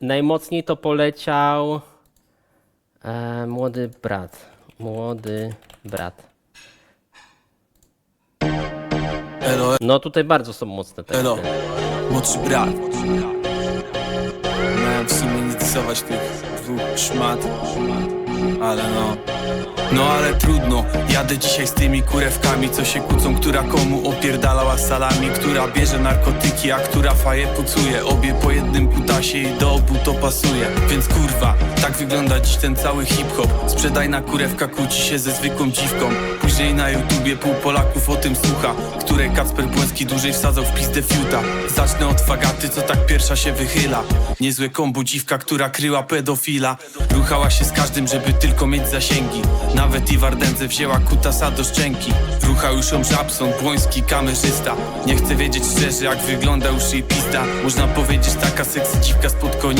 najmocniej to poleciał e, młody brat. Młody brat. Elo, No tutaj bardzo są mocne te elo, młodszy brat Miałem w sumie nie rysować tych dwóch szmat Ale no No ale trudno, jadę dzisiaj z tymi kurewkami Co się kłócą, która komu opierdalała salami Która bierze narkotyki, a która faję pucuje. Obie po jednym kutasie i do obu to pasuje. Więc kurwa, tak wygląda dziś ten cały hip-hop. Sprzedajna kurewka kłóci się ze zwykłą dziwką. Później na YouTubie pół Polaków o tym słucha Której Kacper Błęski dłużej wsadzał w pizdę fiuta. Zacznę od fagaty, co tak pierwsza się wychyla. Niezłe kombo dziwka, która kryła pedofila. Ruchała się z każdym, żeby tylko mieć zasięgi Nawet i w Ardence wzięła kutasa do szczęki. Ruchał już ją Żabson, Błoński, kamerzysta. Nie chcę wiedzieć szczerze, jak wygląda już jej pizda. Można powiedzieć taka seksy dziwka spod koni